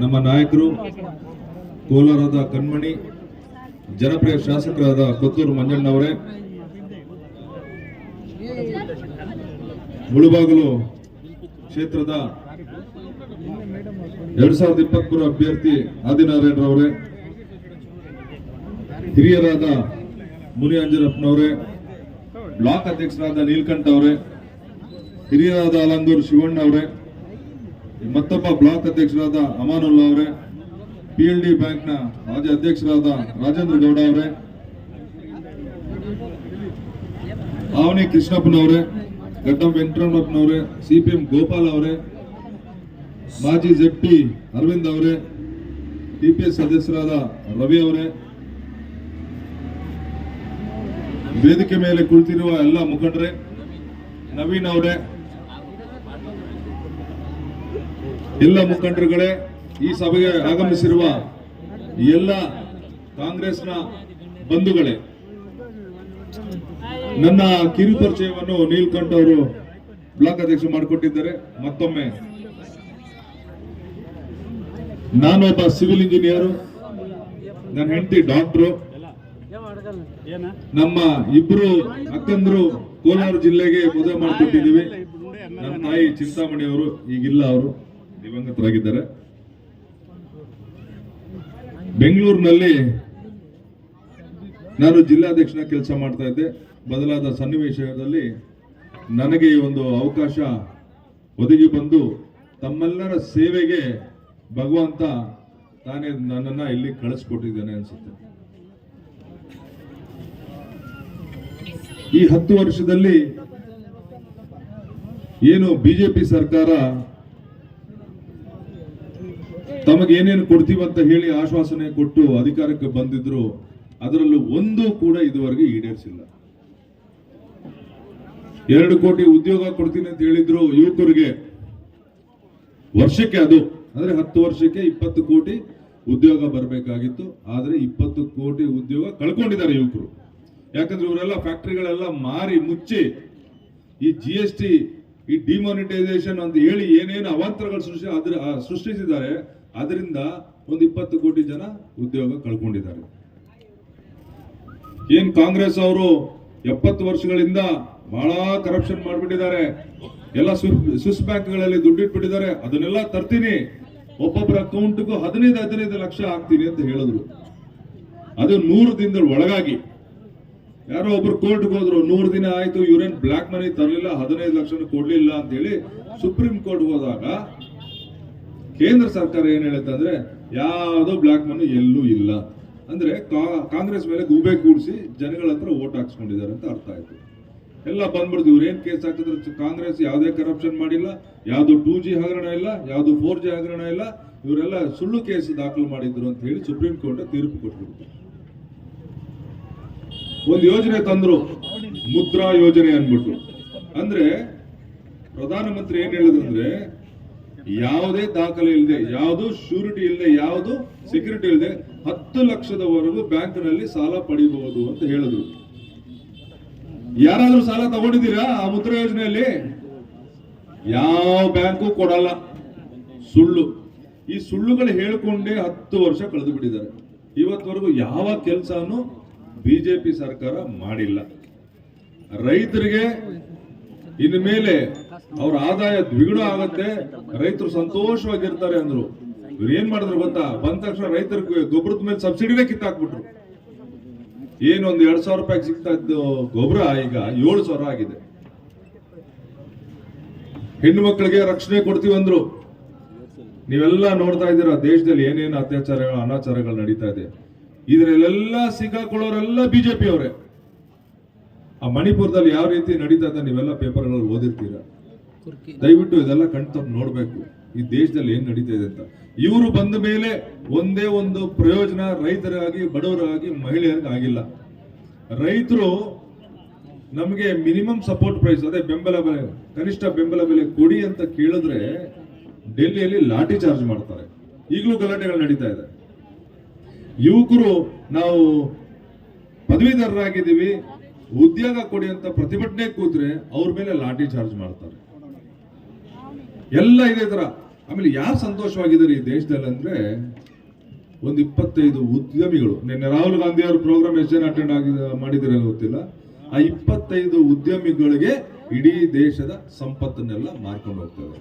ನಮ್ಮ ನಾಯಕರು ಕೋಲಾರದ ಕಣ್ಮಣಿ, ಜನಪ್ರಿಯ ಶಾಸಕರಾದ ಕೊತ್ತೂರು ಮಂಜಣ್ಣವರೇ, ಮುಳುಬಾಗಲು ಕ್ಷೇತ್ರದ ಎರಡ್ ಸಾವಿರದ ಇಪ್ಪತ್ಮೂರು ಅಭ್ಯರ್ಥಿ ಆದಿನಾರಾಯಣರವರೇ, ಹಿರಿಯರಾದ ಮುನಿ ಅಂಜನಪ್ಪನವರೇ ಬ್ಲಾಕ್ ಅಧ್ಯಕ್ಷರಾದ ನೀಲ್ಕಂಠ ಅವರೇ, ಹಿರಿಯರಾದ ಅಲಂದೂರ್ ಶಿವಣ್ಣ ಅವರೇ ಮತ್ತೊಬ್ಬ ಬ್ಲಾಕ್ ಅಧ್ಯಕ್ಷರಾದ ಅಮಾನುಲ್ಲಾ ಅವರೇ ಪಿ ಎಲ್ ಡಿ ಬ್ಯಾಂಕ್ನ ಮಾಜಿ ಅಧ್ಯಕ್ಷರಾದ ರಾಜೇಂದ್ರ ಗೌಡ ಅವರೇ, ಆವನಿ ಕೃಷ್ಣಪ್ಪನವರೇ, ಗಡ್ಡಂ ವೆಂಕಟರಮಣಪ್ಪನವರೇ, ಸಿ ಪಿ ಗೋಪಾಲ್ ಅವರೇ, ಮಾಜಿ ಜೆಡ್ ಪಿ ಅರವಿಂದ್ ಅವರೇ ಟಿ ಪಿ ಎಸ್ ಸದಸ್ಯರಾದ ರವಿ ಅವರೇ, ವೇದಿಕೆ ಮೇಲೆ ಕುಳಿತಿರುವ ಎಲ್ಲ ಮುಖಂಡರೇ, ನವೀನ್ ಅವರೇ ಎಲ್ಲ ಮುಖಂಡರುಗಳೇ, ಈ ಸಭೆಗೆ ಆಗಮಿಸಿರುವ ಎಲ್ಲ ಕಾಂಗ್ರೆಸ್ನ ಬಂಧುಗಳೇ, ನನ್ನ ಕಿರು ಪರಿಚಯವನ್ನು ನೀಲ್ಕಂಠ ಅವರು ಬ್ಲಾಕ್ ಅಧ್ಯಕ್ಷ ಮಾಡಿಕೊಟ್ಟಿದ್ದಾರೆ. ಮತ್ತೊಮ್ಮೆ, ನಾನೊಬ್ಬ ಸಿವಿಲ್ ಇಂಜಿನಿಯರು, ನನ್ನ ಹೆಂಡತಿ ಡಾಕ್ಟ್ರು, ನಮ್ಮ ಇಬ್ರು ಅಕ್ಕಂದ್ರು ಕೋಲಾರ ಜಿಲ್ಲೆಗೆ ಮದುವೆ ಮಾಡಿಕೊಟ್ಟಿದ್ದೀವಿ. ನನ್ನ ತಾಯಿ ಚಿಂತಾಮಣಿ ಅವರು ಈಗಿಲ್ಲ ಅವರು. ದಿವಂಗತರಾಗಿದ್ದಾರೆ. ಬೆಂಗಳೂರಿನಲ್ಲಿ ನಾನು ಜಿಲ್ಲಾಧ್ಯಕ್ಷನ ಕೆಲಸ ಮಾಡ್ತಾ ಇದ್ದೆ. ಬದಲಾದ ಸನ್ನಿವೇಶದಲ್ಲಿ ನನಗೆ ಈ ಒಂದು ಅವಕಾಶ ಒದಗಿ ಬಂದು ತಮ್ಮೆಲ್ಲರ ಸೇವೆಗೆ ಭಗವಂತ ತಾನೇ ನನ್ನನ್ನ ಇಲ್ಲಿ ಕಳಿಸ್ಕೊಟ್ಟಿದ್ದೇನೆ ಅನ್ಸುತ್ತೆ. ಈ ಹತ್ತು ವರ್ಷದಲ್ಲಿ ಏನು ಬಿಜೆಪಿ ಸರ್ಕಾರ ತಮಗೆ ಏನೇನು ಕೊಡ್ತೀವಂತ ಹೇಳಿ ಆಶ್ವಾಸನೆ ಕೊಟ್ಟು ಅಧಿಕಾರಕ್ಕೆ ಬಂದಿದ್ರು, ಅದರಲ್ಲೂ ಒಂದು ಕೂಡ ಇದುವರೆಗೆ ಈಡೇರಿಸಿಲ್ಲ. ಎರಡು ಕೋಟಿ ಉದ್ಯೋಗ ಕೊಡ್ತೀನಿ ಅಂತ ಹೇಳಿದ್ರು ಯುವಕರಿಗೆ. ವರ್ಷಕ್ಕೆ ಅದು, ಅಂದ್ರೆ ಹತ್ತು ವರ್ಷಕ್ಕೆ ಇಪ್ಪತ್ತು ಕೋಟಿ ಉದ್ಯೋಗ ಬರಬೇಕಾಗಿತ್ತು, ಆದ್ರೆ ಇಪ್ಪತ್ತು ಕೋಟಿ ಉದ್ಯೋಗ ಕಳ್ಕೊಂಡಿದ್ದಾರೆ ಯುವಕರು. ಯಾಕಂದ್ರೆ ಇವರೆಲ್ಲ ಫ್ಯಾಕ್ಟರಿಗಳೆಲ್ಲ ಮಾರಿ ಮುಚ್ಚಿ, ಈ ಜಿ ಎಸ್ ಟಿ ಈ ಡಿಮಾನಿಟೈಸೇಷನ್ ಅಂತ ಹೇಳಿ ಏನೇನು ಅವಾಂತರಗಳು ಸೃಷ್ಟಿ ಅದ್ರ ಸೃಷ್ಟಿಸಿದ್ದಾರೆ ಅದರಿಂದ ಒಂದು ಇಪ್ಪತ್ತು ಕೋಟಿ ಜನ ಉದ್ಯೋಗ ಕಳ್ಕೊಂಡಿದ್ದಾರೆ. ಏನ್ ಕಾಂಗ್ರೆಸ್ ಅವರು ಎಪ್ಪತ್ತು ವರ್ಷಗಳಿಂದ ಬಹಳ ಕರಪ್ಷನ್ ಮಾಡ್ಬಿಟ್ಟಿದ್ದಾರೆ. ಎಲ್ಲ ಸ್ವಿಸ್ ಬ್ಯಾಂಕ್ಗಳಲ್ಲಿ ದುಡ್ಡಿಟ್ಬಿಟ್ಟಿದ್ದಾರೆ. ಅದನ್ನೆಲ್ಲ ತರ್ತೀನಿ. ಒಬ್ಬೊಬ್ಬರ ಅಕೌಂಟ್ಗೂ ಹದಿನೈದು ಹದಿನೈದು ಲಕ್ಷ ಹಾಕ್ತೀನಿ ಅಂತ ಹೇಳಿದ್ರು. ಅದು ನೂರು ದಿನದ ಒಳಗಾಗಿ. ಯಾರೋ ಒಬ್ರು ಕೋರ್ಟ್ಗೆ ಹೋದ್ರು, ನೂರು ದಿನ ಆಯ್ತು ಇವ್ರೇನ್ ಬ್ಲಾಕ್ ಮನಿ ತರಲಿಲ್ಲ, ಹದಿನೈದು ಲಕ್ಷ ಕೊಡ್ಲಿಲ್ಲ ಅಂತ ಹೇಳಿ ಸುಪ್ರೀಂ ಕೋರ್ಟ್ ಹೋದಾಗ ಕೇಂದ್ರ ಸರ್ಕಾರ ಏನ್ ಹೇಳುತ್ತೆ ಅಂದ್ರೆ ಯಾವುದೋ ಬ್ಲಾಕ್ ಮನಿ ಎಲ್ಲೂ ಇಲ್ಲ. ಅಂದ್ರೆ ಕಾಂಗ್ರೆಸ್ ಮೇಲೆ ಗೂಬೆ ಕೂಡಿಸಿ ಜನಗಳ ಹತ್ರ ಓಟ್ ಹಾಕ್ಸ್ಕೊಂಡಿದ್ದಾರೆ ಅಂತ ಅರ್ಥ ಆಯ್ತು. ಎಲ್ಲ ಬಂದ್ಬಿಡ್ತು ಇವ್ರೇನ್ ಕೇಸ್ ಹಾಕಿದ್ರೆ? ಕಾಂಗ್ರೆಸ್ ಯಾವುದೇ ಕರಪ್ಷನ್ ಮಾಡಿಲ್ಲ, ಯಾವುದು ಟೂ ಜಿ ಹಗರಣ ಇಲ್ಲ, ಯಾವ್ದು ಫೋರ್ ಜಿ ಹಗರಣ ಇಲ್ಲ, ಇವರೆಲ್ಲ ಸುಳ್ಳು ಕೇಸ್ ದಾಖಲು ಮಾಡಿದ್ರು ಅಂತ ಹೇಳಿ ಸುಪ್ರೀಂ ಕೋರ್ಟ್ ತೀರ್ಪು ಕೊಟ್ಬಿಡ್ತು. ಒಂದು ಯೋಜನೆ ತಂದ್ರು, ಮುದ್ರಾ ಯೋಜನೆ ಅನ್ಬಿಟ್ಟು ಅಂದ್ರೆ ಪ್ರಧಾನಮಂತ್ರಿ ಏನ್ ಹೇಳಿದ್ರಂದ್ರೆ ಯಾವುದೇ ದಾಖಲೆ ಇಲ್ಲದೆ ಯಾವುದು ಶ್ಯೂರಿಟಿ ಇಲ್ಲದೆ ಯಾವುದು ಸೆಕ್ಯೂರಿಟಿ ಇಲ್ಲದೆ ಹತ್ತು ಲಕ್ಷದವರೆಗೂ ಬ್ಯಾಂಕ್ನಲ್ಲಿ ಸಾಲ ಪಡಿಬಹುದು ಅಂತ ಹೇಳಿದ್ರು. ಯಾರಾದ್ರೂ ಸಾಲ ತಗೊಂಡಿದ್ದೀರಾ ಆ ಮುದ್ರಾ ಯೋಜನೆಯಲ್ಲಿ? ಯಾವ ಬ್ಯಾಂಕು ಕೊಡಲ್ಲ. ಸುಳ್ಳು. ಈ ಸುಳ್ಳುಗಳು ಹೇಳಿಕೊಂಡೇ ಹತ್ತು ವರ್ಷ ಕಳೆದು ಬಿಟ್ಟಿದ್ದಾರೆ ಇವತ್ತವರೆಗೂ ಯಾವ ಕೆಲಸನೂ ಬಿಜೆಪಿ ಸರ್ಕಾರ ಮಾಡಿಲ್ಲ. ರೈತರಿಗೆ ಇನ್ನು ಮೇಲೆ ಅವ್ರ ಆದಾಯ ದ್ವಿಗುಣ ಆಗತ್ತೆ, ರೈತರು ಸಂತೋಷವಾಗಿರ್ತಾರೆ ಅಂದ್ರು. ಇವ್ರು ಏನ್ ಮಾಡಿದ್ರು ಗೊತ್ತಾ? ಬಂದ ತಕ್ಷಣ ರೈತರಿಗೆ ಗೊಬ್ಬರದ ಮೇಲೆ ಸಬ್ಸಿಡಿನೇ ಕಿತ್ತಾಕ್ಬಿಟ್ರು. ಏನು ಒಂದ್ ಎರಡ್ ಸಾವಿರ ರೂಪಾಯಿ ಸಿಗ್ತಾ ಇದ್ದು ಗೊಬ್ಬರ ಈಗ ಏಳು ಸಾವಿರ ಆಗಿದೆ. ಹೆಣ್ಣು ಮಕ್ಕಳಿಗೆ ರಕ್ಷಣೆ ಕೊಡ್ತೀವಿ ಅಂದ್ರು. ನೀವೆಲ್ಲ ನೋಡ್ತಾ ಇದ್ದೀರಾ, ದೇಶದಲ್ಲಿ ಏನೇನು ಅತ್ಯಾಚಾರಗಳು, ಅನಾಚಾರಗಳು ನಡೀತಾ ಇದೆ. ಇದರಲ್ಲೆಲ್ಲ ಸಿಕ್ಕಾಕೊಳ್ಳೋರೆಲ್ಲ ಬಿಜೆಪಿ ಅವರೇ ಆ ಮಣಿಪುರದಲ್ಲಿ ಯಾವ ರೀತಿ ನಡೀತಾ ಇದೆ, ನೀವೆಲ್ಲ ಪೇಪರ್ಗಳಲ್ಲಿ ಓದಿರ್ತೀರಾ? ದಯವಿಟ್ಟು ಇದೆಲ್ಲ ಕಣ್ತಪ್ಪ ನೋಡ್ಬೇಕು. ಈ ದೇಶದಲ್ಲಿ ಏನ್ ನಡೀತಾ ಇದೆ ಅಂತ. ಇವರು ಬಂದ ಮೇಲೆ ಒಂದೇ ಒಂದು ಪ್ರಯೋಜನ ರೈತರಾಗಿ, ಬಡವರಾಗಿ, ಮಹಿಳೆಯರಿಗೆ ಆಗಿಲ್ಲ. ರೈತರು ನಮಗೆ ಮಿನಿಮಮ್ ಸಪೋರ್ಟ್ ಪ್ರೈಸ್, ಅದೇ ಬೆಂಬಲ ಬೆಲೆ, ಕನಿಷ್ಠ ಬೆಂಬಲ ಬೆಲೆ ಕೊಡಿ ಅಂತ ಕೇಳಿದ್ರೆ ಡೆಲ್ಲಿಯಲ್ಲಿ ಲಾಠಿ ಚಾರ್ಜ್ ಮಾಡ್ತಾರೆ. ಈಗಲೂ ಗಲಾಟೆಗಳು ನಡೀತಾ ಇದೆ. ಯುವಕರು ನಾವು ಪದವೀಧರರಾಗಿದ್ದೀವಿ. ಉದ್ಯೋಗ ಕೊಡಿ ಅಂತ ಪ್ರತಿಭಟನೆ ಕೂತ್ರೆ ಅವ್ರ ಮೇಲೆ ಲಾಠಿ ಚಾರ್ಜ್ ಮಾಡ್ತಾರೆ. ಎಲ್ಲ ಇದೆ ತರ ಆಮೇಲೆ ಯಾರು ಸಂತೋಷವಾಗಿದ್ದಾರೆ ಈ ದೇಶದಲ್ಲಿ ಅಂದ್ರೆ ಒಂದು ಇಪ್ಪತ್ತೈದು ಉದ್ಯಮಿಗಳು. ನಿನ್ನೆ ರಾಹುಲ್ ಗಾಂಧಿ ಅವ್ರ ಪ್ರೋಗ್ರಾಮ್ ಎಷ್ಟು ಜನ ಅಟೆಂಡ್ ಆಗಿ ಮಾಡಿದಿರಲ್ಲ ಗೊತ್ತಿಲ್ಲ. ಆ ಇಪ್ಪತ್ತೈದು ಉದ್ಯಮಿಗಳಿಗೆ ಇಡೀ ದೇಶದ ಸಂಪತ್ತನ್ನೆಲ್ಲ ಮಾರ್ಕೊಂಡು ಹೋಗ್ತಾರೆ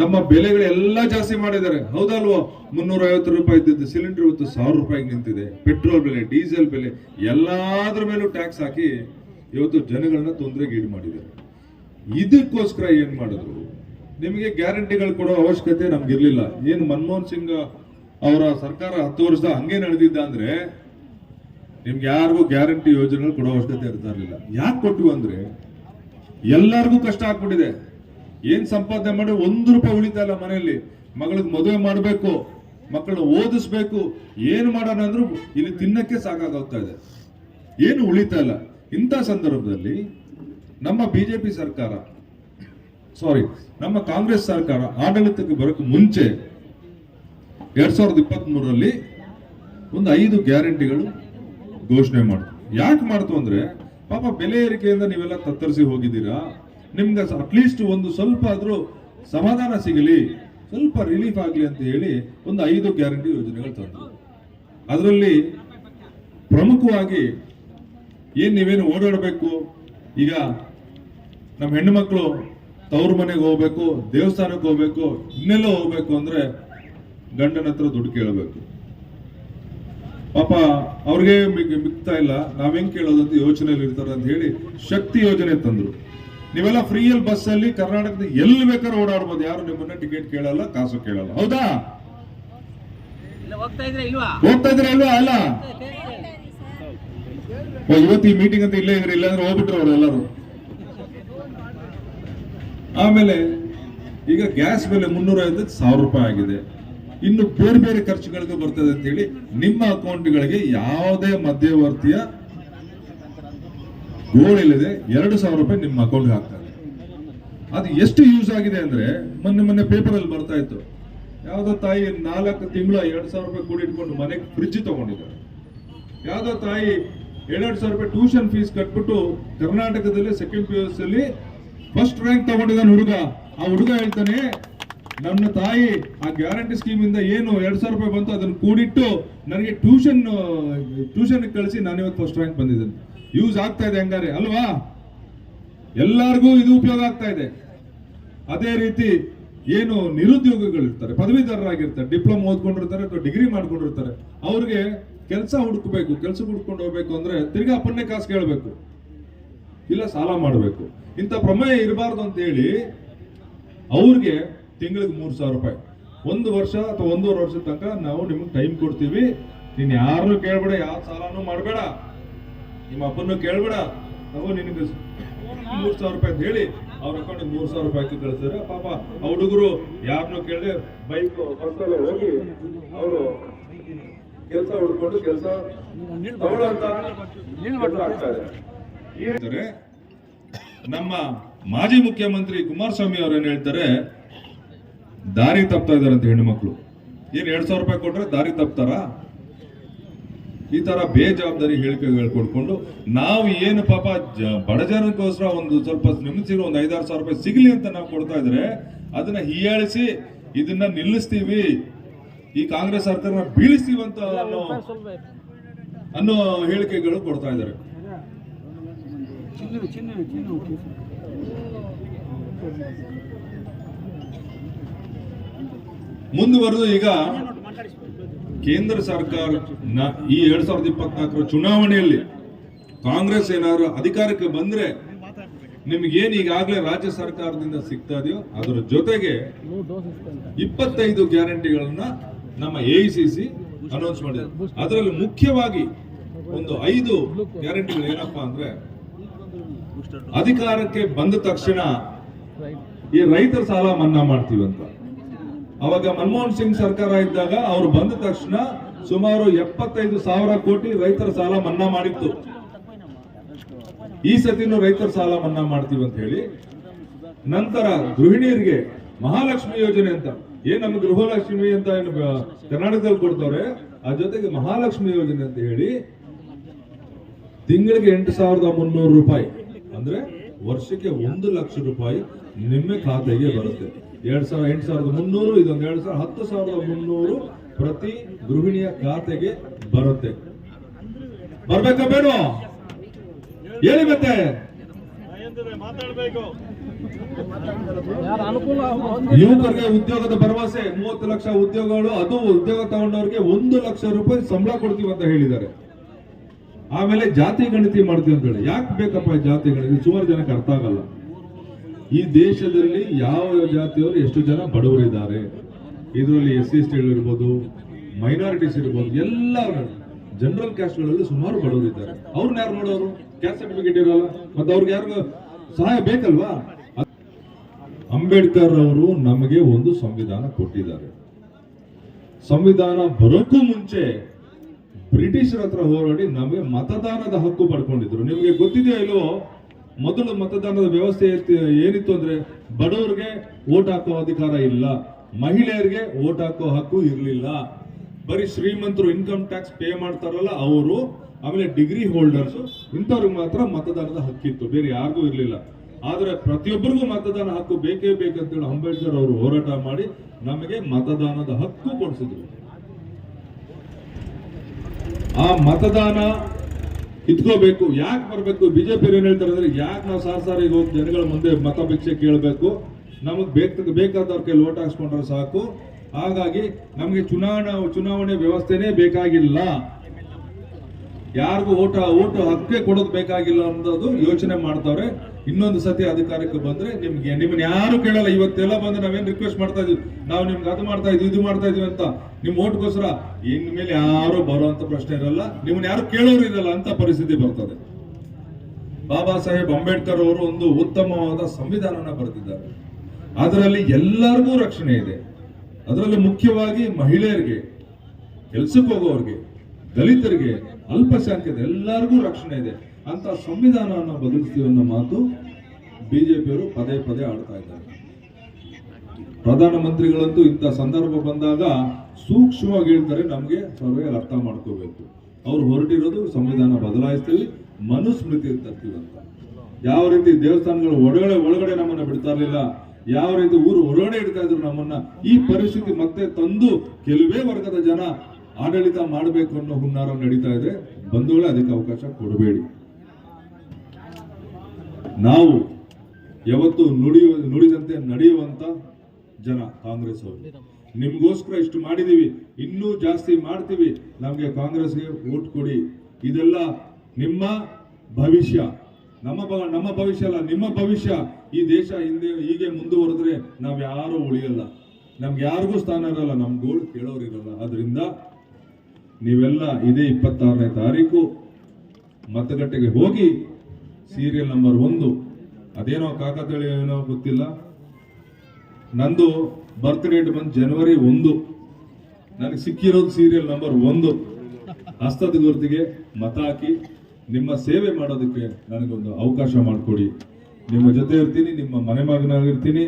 ನಮ್ಮ ಬೆಲೆಗಳೆಲ್ಲ ಜಾಸ್ತಿ ಮಾಡಿದ್ದಾರೆ. ಹೌದಲ್ವೋ ಮುನ್ನೂರ ಐವತ್ತು ರೂಪಾಯಿ ಇದ್ದಿದ್ದು ಸಿಲಿಂಡರ್ ಇವತ್ತು ಸಾವಿರ ರೂಪಾಯಿಗೆ ನಿಂತಿದೆ. ಪೆಟ್ರೋಲ್ ಬೆಲೆ, ಡೀಸೆಲ್ ಬೆಲೆ, ಎಲ್ಲಾದ್ರ ಮೇಲೂ ಟ್ಯಾಕ್ಸ್ ಹಾಕಿ ಇವತ್ತು ಜನಗಳನ್ನ ತೊಂದರೆಗೆ ಈಡು ಮಾಡಿದ್ದಾರೆ ಇದಕ್ಕೋಸ್ಕರ ಏನು ಮಾಡಿದ್ರು? ನಿಮಗೆ ಗ್ಯಾರಂಟಿಗಳು ಕೊಡೋ ಅವಶ್ಯಕತೆ ನಮ್ಗಿರ್ಲಿಲ್ಲ. ಏನು ಮನಮೋಹನ್ ಸಿಂಗ್ ಅವರ ಸರ್ಕಾರ ಹತ್ತು ವರ್ಷ ಹಂಗೆ ನಡೆದಿದ್ದ ಅಂದ್ರೆ ನಿಮ್ಗೆ ಯಾರಿಗೂ ಗ್ಯಾರಂಟಿ ಯೋಜನೆಗಳು ಕೊಡೋ ಅವಶ್ಯಕತೆ ಇರ್ತಾ ಇರಲಿಲ್ಲ. ಯಾಕೆ ಕೊಟ್ಟು ಅಂದ್ರೆ ಎಲ್ಲರಿಗೂ ಕಷ್ಟ ಆಗ್ಬಿಟ್ಟಿದೆ. ಏನ್ ಸಂಪಾದನೆ ಮಾಡಿ ಒಂದು ರೂಪಾಯಿ ಉಳಿತಾ ಇಲ್ಲ ಮನೆಯಲ್ಲಿ. ಮಗಳಿಗೆ ಮದುವೆ ಮಾಡಬೇಕು, ಮಕ್ಕಳನ್ನ ಓದಿಸ್ಬೇಕು, ಏನು ಮಾಡೋಣ ಅಂದ್ರು ಇಲ್ಲಿ ತಿನ್ನಕ್ಕೆ ಸಾಕಾಗೋಗ್ತಾ ಇದೆ. ಏನು ಉಳಿತಾ ಇಲ್ಲ. ಇಂಥ ಸಂದರ್ಭದಲ್ಲಿ ನಮ್ಮ ಬಿಜೆಪಿ ಸರ್ಕಾರ ಸಾರಿ ನಮ್ಮ ಕಾಂಗ್ರೆಸ್ ಸರ್ಕಾರ ಆಡಳಿತಕ್ಕೆ ಬರೋಕ್ಕೆ ಮುಂಚೆ ಎರಡ್ ಸಾವಿರದ ಇಪ್ಪತ್ತ್ ಮೂರರಲ್ಲಿ ಒಂದು ಐದು ಗ್ಯಾರಂಟಿಗಳು ಘೋಷಣೆ ಮಾಡ್ತು. ಯಾಕೆ ಮಾಡ್ತು ಅಂದ್ರೆ, ಪಾಪ ಬೆಲೆ ಏರಿಕೆಯಿಂದ ನೀವೆಲ್ಲ ತತ್ತರಿಸಿ ಹೋಗಿದ್ದೀರಾ? ನಿಮ್ಗೆ ಅಟ್ಲೀಸ್ಟ್ ಒಂದು ಸ್ವಲ್ಪ ಆದ್ರೂ ಸಮಾಧಾನ ಸಿಗಲಿ, ಸ್ವಲ್ಪ ರಿಲೀಫ್ ಆಗಲಿ ಅಂತ ಹೇಳಿ ಒಂದು ಐದು ಗ್ಯಾರಂಟಿ ಯೋಜನೆಗಳು ತಂದರು. ಅದರಲ್ಲಿ ಪ್ರಮುಖವಾಗಿ ಏನು ನೀವೇನು ಓಡಾಡಬೇಕು? ಈಗ ನಮ್ಮ ಹೆಣ್ಣು ಮಕ್ಕಳು ತವ್ರ ಮನೆಗೆ ಹೋಗ್ಬೇಕು ದೇವಸ್ಥಾನಕ್ಕೆ ಹೋಗ್ಬೇಕು ಇನ್ನೆಲ್ಲೋ ಹೋಗ್ಬೇಕು ಅಂದ್ರೆ ಗಂಡನ ಹತ್ರ ದುಡ್ಡು ಕೇಳಬೇಕು. ಪಾಪ ಅವ್ರಿಗೆ ಮಿಗ್- ಮಿಗ್ತಾ ಇಲ್ಲ. ನಾವ್ ಹೆಂಗ್ ಕೇಳೋದಂತ ಯೋಚನೆಯಲ್ಲಿ ಇರ್ತಾರೆ ಅಂತ ಹೇಳಿ ಶಕ್ತಿ ಯೋಜನೆ ತಂದ್ರು. ನೀವೆಲ್ಲ ಫ್ರೀಯಲ್ಲಿ ಬಸ್ ಅಲ್ಲಿ ಕರ್ನಾಟಕದ ಎಲ್ಲಿ ಬೇಕಾದ್ರೂ ಓಡಾಡ್ಬೋದು. ಯಾರು ನಿಮ್ಮನ್ನ ಟಿಕೆಟ್ ಕೇಳಲ್ಲ ಕಾಸು ಕೇಳಲ್ಲ. ಹೌದಾ? ಹೋಗ್ತಾ ಇದ್ರೆ ಇಲ್ವಾ? ಅಲ್ಲ. ಇವತ್ತು ಈ ಮೀಟಿಂಗ್ ಅಂತ ಇಲ್ಲೇ ಇದ್ರೆ ಇಲ್ಲಾಂದ್ರೆ ಹೋಗ್ಬಿಟ್ರು ಅವ್ರು ಎಲ್ಲರೂ. ಆಮೇಲೆ ಈಗ ಗ್ಯಾಸ್ ಬೆಲೆ ಮುನ್ನೂರ ಐವತ್ತು ಸಾವಿರ ರೂಪಾಯಿ ಆಗಿದೆ. ಇನ್ನು ಬೇರೆ ಬೇರೆ ಖರ್ಚುಗಳಿಗೆ ಬರ್ತದೆ ಅಂತ ಹೇಳಿ ನಿಮ್ಮ ಅಕೌಂಟ್ಗಳಿಗೆ ಯಾವುದೇ ಮಧ್ಯವರ್ತಿಯ ಗೋಳಿಲ್ಲದೆ ಎರಡು ಸಾವಿರ ರೂಪಾಯಿ ನಿಮ್ಮ ಅಕೌಂಟ್ಗೆ ಹಾಕ್ತಾರೆ. ಅದು ಎಷ್ಟು ಯೂಸ್ ಆಗಿದೆ ಅಂದ್ರೆ ಮೊನ್ನೆ ಮೊನ್ನೆ ಪೇಪರ್ ಅಲ್ಲಿ ಬರ್ತಾ ಇತ್ತು. ಯಾವ್ದೋ ತಾಯಿ ನಾಲ್ಕು ತಿಂಗಳು ಎರಡ್ ಸಾವಿರ ರೂಪಾಯಿ ಕೂಡಿ ಇಟ್ಕೊಂಡು ಮನೆಗೆ ಫ್ರಿಜ್ ತಗೊಂಡಿದ್ದಾರೆ. ಯಾವುದೋ ತಾಯಿ ಎರಡೆರಡು ಸಾವಿರ ರೂಪಾಯಿ ಟ್ಯೂಷನ್ ಫೀಸ್ ಕಟ್ಬಿಟ್ಟು ಕರ್ನಾಟಕದಲ್ಲಿ ಸೆಕೆಂಡ್ ಪಿ ಯು ಅಲ್ಲಿ ಫಸ್ಟ್ ರ್ಯಾಂಕ್ ತಗೊಂಡಿದ್ದಾನೆ ಹುಡುಗ. ಆ ಹುಡುಗ ಹೇಳ್ತಾನೆ, ನನ್ನ ತಾಯಿ ಆ ಗ್ಯಾರಂಟಿ ಸ್ಕೀಮ್ ಇಂದ ಏನು ಎರಡ್ ಸಾವಿರ ರೂಪಾಯಿ ಬಂತು ಅದನ್ನ ಕೂಡಿಟ್ಟು ನನಗೆ ಟ್ಯೂಷನ್ ಟ್ಯೂಷನ್ ಕಳಿಸಿ ನಾನು ಇವತ್ತು ಫಸ್ಟ್ ರ್ಯಾಂಕ್ ಬಂದಿದ್ದೇನೆ. ಯೂಸ್ ಆಗ್ತಾ ಇದೆ ಹಂಗಾರೆ, ಅಲ್ವಾ? ಎಲ್ಲರಿಗೂ ಇದು ಉಪಯೋಗ ಆಗ್ತಾ ಇದೆ. ಅದೇ ರೀತಿ ಏನು ನಿರುದ್ಯೋಗಿಗಳಿರ್ತಾರೆ, ಪದವೀಧರರಾಗಿರ್ತಾರೆ ಡಿಪ್ಲೊಮಾ ಓದ್ಕೊಂಡಿರ್ತಾರೆ ಅಥವಾ ಡಿಗ್ರಿ ಮಾಡ್ಕೊಂಡಿರ್ತಾರೆ, ಅವ್ರಿಗೆ ಕೆಲಸ ಹುಡುಕಬೇಕು, ಕೆಲಸ ಹುಡ್ಕೊಂಡು ಹೋಗ್ಬೇಕು ಅಂದ್ರೆ ತಿರ್ಗಾ ಅಪ್ಪನ್ನೇ ಕಾಸು ಕೇಳಬೇಕು. ಇಲ್ಲ, ಸಾಲ ಮಾಡಬೇಕು. ಇಂಥ ಪ್ರಮೇಯ ಇರಬಾರ್ದು ಅಂತ ಹೇಳಿ ಅವ್ರಿಗೆ ತಿಂಗಳಿಗೆ ಮೂರು ಸಾವಿರ ರೂಪಾಯಿ. ಒಂದು ವರ್ಷ ಅಥವಾ ಒಂದೂವರೆ ವರ್ಷದ ತನಕ ನಾವು ನಿಮ್ಗೆ ಟೈಮ್ ಕೊಡ್ತೀವಿ. ನೀನು ಯಾರನ್ನು ಕೇಳ್ಬೇಡ ಯಾವ ಸಾಲನೂ ಮಾಡಬೇಡ. ನಿಮ್ಮ ಅಪ್ಪನ್ನು ಕೇಳ್ಬೇಡ. ನಾವು ನಿನಗೆ ಮೂರ್ ಸಾವಿರ ರೂಪಾಯಿ ಅಂತ ಹೇಳಿ ಅವ್ರ ಅಕೌಂಟ್ ಮೂರ್ ಸಾವಿರ ರೂಪಾಯಿ ಹಾಕಿ ಕಳಿಸ್ತಾರೆ ಪಾಪ ಆ ಹುಡುಗರು ಯಾರನ್ನೂ ಕೇಳದೆ ಬೈಕ್ ಬಸ್ಸಲ್ಲಿ ಹೋಗಿ ಅವರು ಕೆಲಸ ಹುಡ್ಕೊಂಡು ಕೆಲಸ ಹೇಳ್ತಾರೆ ನಮ್ಮ ಮಾಜಿ ಮುಖ್ಯಮಂತ್ರಿ ಕುಮಾರಸ್ವಾಮಿ ಅವ್ರು ಏನ್ ಹೇಳ್ತಾರೆ? ದಾರಿ ತಪ್ತಾ ಇದಾರೆ ಅಂತ ಹೆಣ್ಮಕ್ಳು ಏನ್ ಎರಡ್ ಸಾವಿರ ರೂಪಾಯಿ ಕೊಟ್ರೆ ದಾರಿ ತಪ್ತಾರ? ಈ ತರ ಬೇಜವಾಬ್ದಾರಿ ಹೇಳಿಕೆಗಳು ಕೊಡ್ಕೊಂಡು ನಾವು ಏನು ಪಾಪ ಬಡ ಜನಕ್ಕೋಸ್ಕರ ಒಂದು ಸ್ವಲ್ಪ ನೆಮ್ಮದಿ ಒಂದು ಐದಾರು ಸಾವಿರ ರೂಪಾಯಿ ಸಿಗ್ಲಿ ಅಂತ ನಾವು ಕೊಡ್ತಾ ಇದ್ರೆ ಅದನ್ನ ಹೀಯಾಳಿಸಿ ಇದನ್ನ ನಿಲ್ಲಿಸ್ತೀವಿ. ಈ ಕಾಂಗ್ರೆಸ್ ಸರ್ಕಾರನ ಬೀಳಿಸ್ತೀವಿ ಅಂತ ಅನ್ನೋ ಅನ್ನೋ ಹೇಳಿಕೆಗಳು ಕೊಡ್ತಾ ಇದ್ದಾರೆ. ಚಿನ್ನ చిన్నవి ಚಿನ್ನ ಮುಂದುವರೆದು ಈಗ ಕೇಂದ್ರ ಸರ್ಕಾರ ಈ ಎರಡ್ ಸಾವಿರದ ಇಪ್ಪತ್ನಾಲ್ಕರ ಚುನಾವಣೆಯಲ್ಲಿ ಕಾಂಗ್ರೆಸ್ ಏನಾದ್ರು ಅಧಿಕಾರಕ್ಕೆ ಬಂದ್ರೆ ನಿಮ್ಗೇನು ಈಗಾಗಲೇ ರಾಜ್ಯ ಸರ್ಕಾರದಿಂದ ಸಿಗ್ತಾ ಇದೆಯೋ ಅದರ ಜೊತೆಗೆ ಇಪ್ಪತ್ತೈದು ಗ್ಯಾರಂಟಿಗಳನ್ನ ನಮ್ಮ ಎಐಸಿಸಿ ಅನೌನ್ಸ್ ಮಾಡಿದೆ. ಅದರಲ್ಲಿ ಮುಖ್ಯವಾಗಿ ಒಂದು ಐದು ಗ್ಯಾರಂಟಿಗಳು ಏನಪ್ಪಾ ಅಂದ್ರೆ ಅಧಿಕಾರಕ್ಕೆ ಬಂದ ತಕ್ಷಣ ಈ ರೈತರ ಸಾಲ ಮನ್ನಾ ಮಾಡ್ತೀವಂತ ಅವಾಗ ಮನಮೋಹನ್ ಸಿಂಗ್ ಸರ್ಕಾರ ಇದ್ದಾಗ ಅವ್ರು ಬಂದ ತಕ್ಷಣ ಸುಮಾರು ಎಪ್ಪತ್ತೈದು ಸಾವಿರ ಕೋಟಿ ರೈತರ ಸಾಲ ಮನ್ನಾ ಮಾಡಿತ್ತು. ಈ ಸತಿನೂ ರೈತರ ಸಾಲ ಮನ್ನಾ ಮಾಡ್ತೀವಿ ಅಂತ ಹೇಳಿ ನಂತರ ಗೃಹಿಣಿಯರಿಗೆ ಮಹಾಲಕ್ಷ್ಮಿ ಯೋಜನೆ ಅಂತ. ಏನ್ ನಮ್ಮ ಗೃಹಲಕ್ಷ್ಮಿ ಅಂತ ಏನು ಕರ್ನಾಟಕದಲ್ಲಿ ಕೊಡ್ತವ್ರೆ, ಆ ಜೊತೆಗೆ ಮಹಾಲಕ್ಷ್ಮಿ ಯೋಜನೆ ಅಂತ ಹೇಳಿ ತಿಂಗಳಿಗೆ ಎಂಟು ಸಾವಿರದ ಮುನ್ನೂರು ರೂಪಾಯಿ. ಅಂದ್ರೆ ವರ್ಷಕ್ಕೆ ಒಂದು ಲಕ್ಷ ರೂಪಾಯಿ ನಿಮ್ಮ ಖಾತೆಗೆ ಬರುತ್ತೆ. ಎರಡ್ ಸಾವಿರ, ಎಂಟು ಸಾವಿರದ ಮುನ್ನೂರು, ಇದೊಂದು ಎರಡು ಸಾವಿರ, ಹತ್ತು ಸಾವಿರದ ಮುನ್ನೂರು ಪ್ರತಿ ಗೃಹಿಣಿಯ ಖಾತೆಗೆ ಬರುತ್ತೆ. ಬರ್ಬೇಕ ಬೇಡ ಹೇಳಿ ಮತ್ತೆ. ಯುವಕರಿಗೆ ಉದ್ಯೋಗದ ಭರವಸೆ, ಮೂವತ್ತು ಲಕ್ಷ ಉದ್ಯೋಗಗಳು, ಅದು ಉದ್ಯೋಗ ತಗೊಂಡವ್ರಿಗೆ ಒಂದು ಲಕ್ಷ ರೂಪಾಯಿ ಸಂಬಳ ಕೊಡ್ತೀವಿ ಅಂತ ಹೇಳಿದ್ದಾರೆ. ಆಮೇಲೆ ಜಾತಿ ಗಣತಿ ಮಾಡ್ತೀವಿ ಅಂತ ಹೇಳಿ. ಯಾಕೆ ಬೇಕಪ್ಪ ಜಾತಿ ಗಣತಿ? ಸುಮಾರು ಜನಕ್ಕೆ ಅರ್ಥ ಆಗಲ್ಲ. ಈ ದೇಶದಲ್ಲಿ ಯಾವ ಜಾತಿಯವರು ಎಷ್ಟು ಜನ ಬಡವರಿದ್ದಾರೆ? ಇದರಲ್ಲಿ ಎಸ್ ಸಿ, ಎಸ್ ಇರ್ಬೋದು ಮೈನಾರಿಟೀಸ್ ಇರ್ಬೋದು, ಎಲ್ಲ ಜನರಲ್ ಕ್ಯಾಸ್ಟ್ಗಳಲ್ಲಿ ಸುಮಾರು ಬಡವರಿದ್ದಾರೆ. ಅವ್ರನ್ನ ಯಾರು ನೋಡೋರು? ಕ್ಯಾಸ್ಟ್ ಸರ್ಟಿಫಿಕೇಟ್ ಇರಲ್ಲ. ಮತ್ತೆ ಅವ್ರಿಗೆ ಯಾರಿಗೂ ಸಹಾಯ ಬೇಕಲ್ವಾ? ಅಂಬೇಡ್ಕರ್ ಅವರು ನಮಗೆ ಒಂದು ಸಂವಿಧಾನ ಕೊಟ್ಟಿದ್ದಾರೆ. ಸಂವಿಧಾನ ಬರೋಕ್ಕೂ ಮುಂಚೆ ಬ್ರಿಟಿಷರ ಹತ್ರ ಹೋರಾಡಿ ನಮಗೆ ಮತದಾನದ ಹಕ್ಕು ಪಡ್ಕೊಂಡಿದ್ರು. ನಿಮಗೆ ಗೊತ್ತಿದೆಯೋ ಇಲ್ವೋ ಮೊದಲು ಮತದಾನದ ವ್ಯವಸ್ಥೆ ಏನಿತ್ತು ಅಂದ್ರೆ ಬಡವರಿಗೆ ಓಟ್ ಹಾಕೋ ಅಧಿಕಾರ ಇಲ್ಲ, ಮಹಿಳೆಯರಿಗೆ ಓಟ್ ಹಾಕೋ ಹಕ್ಕು ಇರಲಿಲ್ಲ. ಬರೀ ಶ್ರೀಮಂತರು ಇನ್ಕಮ್ ಟ್ಯಾಕ್ಸ್ ಪೇ ಮಾಡ್ತಾರಲ್ಲ ಅವರು, ಆಮೇಲೆ ಡಿಗ್ರಿ ಹೋಲ್ಡರ್ಸ್ ಇಂಥವ್ರಿಗೆ ಮಾತ್ರ ಮತದಾನದ ಹಕ್ಕಿತ್ತು, ಬೇರೆ ಯಾರಿಗೂ ಇರಲಿಲ್ಲ. ಆದರೆ ಪ್ರತಿಯೊಬ್ಬರಿಗೂ ಮತದಾನ ಹಕ್ಕು ಬೇಕೇ ಬೇಕಂತೇಳಿ ಅಂಬೇಡ್ಕರ್ ಅವರು ಹೋರಾಟ ಮಾಡಿ ನಮಗೆ ಮತದಾನದ ಹಕ್ಕು ಕೊಡಿಸಿದ್ರು. ಆ ಮತದಾನ ಇಟ್ಕೋಬೇಕು. ಯಾಕೆ ಬರಬೇಕು? ಬಿಜೆಪಿ ಏನ್ ಹೇಳ್ತಾರೆ ಅಂದ್ರೆ, ಯಾಕೆ ನಾವು ಸಾರ್ ಸಾರಿ ಹೋಗಿ ಜನಗಳ ಮುಂದೆ ಮತ ಭಿಕ್ಷೆ ಕೇಳಬೇಕು? ನಮಗೆ ಬೇಕ ಬೇಕಾದವ್ರ ಕೈ ಲೋಟ ಹಾಕ್ಸ್ಕೊಂಡ್ರೆ ಸಾಕು. ಹಾಗಾಗಿ ನಮಗೆ ಚುನಾವಣಾ, ಚುನಾವಣೆ ವ್ಯವಸ್ಥೆನೇ ಬೇಕಾಗಿಲ್ಲ. ಯಾರಿಗೂ ಓಟ ಓಟು ಹಕ್ಕೇ ಕೊಡೋದು ಬೇಕಾಗಿಲ್ಲ ಅನ್ನೋದು ಯೋಚನೆ ಮಾಡ್ತಾವ್ರೆ. ಇನ್ನೊಂದು ಸತಿ ಅಧಿಕಾರಕ್ಕೆ ಬಂದ್ರೆ ನಿಮ್ಗೆ, ನಿಮ್ಮನ್ನ ಯಾರು ಕೇಳಲ್ಲ. ಇವತ್ತೆಲ್ಲ ಬಂದು ನಾವೇನ್ ರಿಕ್ವೆಸ್ಟ್ ಮಾಡ್ತಾ ಇದೀವಿ? ನಾವು ನಿಮ್ಗೆ ಅದು ಮಾಡ್ತಾ ಇದೀವಿ, ಇದು ಮಾಡ್ತಾ ಇದೀವಿ ಅಂತ ನಿಮ್ ಓಟ್ಗೋಸ್ಕರ ಇನ್ಮೇಲೆ ಯಾರು ಬರುವಂತ ಪ್ರಶ್ನೆ ಇರಲ್ಲ. ನಿಮ್ಮನ್ನ ಯಾರು ಕೇಳೋರು ಇರಲ್ಲ ಅಂತ ಪರಿಸ್ಥಿತಿ ಬರ್ತದೆ. ಬಾಬಾ ಸಾಹೇಬ್ ಅಂಬೇಡ್ಕರ್ ಅವರು ಒಂದು ಉತ್ತಮವಾದ ಸಂವಿಧಾನನ ಬರೆದಿದ್ದಾರೆ. ಅದರಲ್ಲಿ ಎಲ್ಲರಿಗೂ ರಕ್ಷಣೆ ಇದೆ. ಅದರಲ್ಲಿ ಮುಖ್ಯವಾಗಿ ಮಹಿಳೆಯರಿಗೆ, ಕೆಲ್ಸಕ್ಕೆ ಹೋಗೋರಿಗೆ, ದಲಿತರಿಗೆ ಅಲ್ಪಸಂಖ್ಯಾತ ಎಲ್ಲರಿಗೂ ರಕ್ಷಣೆ ಇದೆ. ಅಂತ ಸಂವಿಧಾನವನ್ನು ಬದಲಿಸ್ತೀವಿ ಅನ್ನೋ ಮಾತು ಬಿಜೆಪಿಯವರು ಪದೇ ಪದೇ ಆಡ್ತಾ ಇದ್ದಾರೆ. ಪ್ರಧಾನಮಂತ್ರಿಗಳಂತೂ ಇಂಥ ಸಂದರ್ಭ ಬಂದಾಗ ಸೂಕ್ಷ್ಮವಾಗಿ ಹೇಳ್ತಾರೆ, ನಮಗೆ ಸರ್ವೇ ಅರ್ಥ ಮಾಡ್ಕೋಬೇಕು. ಅವ್ರು ಹೊರಟಿರೋದು ಸಂವಿಧಾನ ಬದಲಾಯಿಸ್ತೀವಿ, ಮನುಸ್ಮೃತಿ ತರ್ತೀವಿ ಅಂತ. ಯಾವ ರೀತಿ ದೇವಸ್ಥಾನಗಳು ಒಳಗಡೆ ಒಳಗಡೆ ನಮ್ಮನ್ನ ಬಿಡ್ತಾ ಇರಲಿಲ್ಲ, ಯಾವ ರೀತಿ ಊರು ಹೊರಗಡೆ ಇಡ್ತಾ ಇದ್ರು ನಮ್ಮನ್ನ, ಈ ಪರಿಸ್ಥಿತಿ ಮತ್ತೆ ತಂದು ಕೆಲವೇ ವರ್ಗದ ಜನ ಆಡಳಿತ ಮಾಡಬೇಕು ಅನ್ನೋ ಹುನ್ನಾರ ನಡೀತಾ ಇದೆ ಬಂಧುಗಳೇ ಅದಕ್ಕೆ ಅವಕಾಶ ಕೊಡಬೇಡಿ. ನಾವು ಯಾವತ್ತು ನುಡಿಯುವ ನುಡಿದಂತೆ ನಡೆಯುವಂತ ಜನ ಕಾಂಗ್ರೆಸ್ ಅವರು. ನಿಮಗೋಸ್ಕರ ಇಷ್ಟು ಮಾಡಿದೀವಿ. ಇನ್ನೂ ಜಾಸ್ತಿ ಮಾಡ್ತೀವಿ. ನಮಗೆ ಕಾಂಗ್ರೆಸ್ಗೆ ಓಟ್ ಕೊಡಿ. ಇದೆಲ್ಲ ನಿಮ್ಮ ಭವಿಷ್ಯ. ನಮ್ಮ ನಮ್ಮ ಭವಿಷ್ಯ ಅಲ್ಲ, ನಿಮ್ಮ ಭವಿಷ್ಯ. ಈ ದೇಶ ಹಿಂದೆ, ಹೀಗೆ ಮುಂದುವರೆದ್ರೆ ನಾವು ಯಾರು ಉಳಿಯಲ್ಲ. ನಮ್ಗೆ ಯಾರಿಗೂ ಸ್ಥಾನ ಇರಲ್ಲ ನಮ್ಮ ಗೋಳು ಕೇಳೋರು ಇರಲ್ಲ. ಆದ್ರಿಂದ ನೀವೆಲ್ಲ ಇದೇ ಇಪ್ಪತ್ತಾರನೇ ತಾರೀಕು ಮತಗಟ್ಟೆಗೆ ಹೋಗಿ ಸೀರಿಯಲ್ ನಂಬರ್ ಒಂದು. ಅದೇನೋ ಕಾಕತಳಿ ಏನೋ ಗೊತ್ತಿಲ್ಲ. ನಂದು ಬರ್ತ್ ಡೇಟ್ ಬಂದು ಜನವರಿ ಒಂದು. ನನಗೆ ಸಿಕ್ಕಿರೋದು ಸೀರಿಯಲ್ ನಂಬರ್ ಒಂದು. ಹಸ್ತದ ಗುರುತಿಗೆ ಮತ ಹಾಕಿ ನಿಮ್ಮ ಸೇವೆ ಮಾಡೋದಕ್ಕೆ ನನಗೊಂದು ಅವಕಾಶ ಮಾಡಿಕೊಡಿ. ನಿಮ್ಮ ಜೊತೆ ಇರ್ತೀನಿ, ನಿಮ್ಮ ಮನೆ ಮಗನಾಗಿರ್ತೀನಿ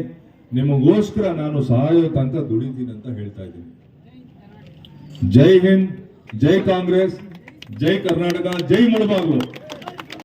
ನಿಮಗೋಸ್ಕರ ನಾನು ಸಹಾಯ ತನಕ ದುಡಿತೀನಿ ಅಂತ ಹೇಳ್ತಾ ಇದ್ದೀನಿ. ಜೈ ಹಿಂದ್, ಜೈ ಕಾಂಗ್ರೆಸ್, ಜೈ ಕರ್ನಾಟಕ, ಜೈ ಮುಳಬಾಗ್ಲು.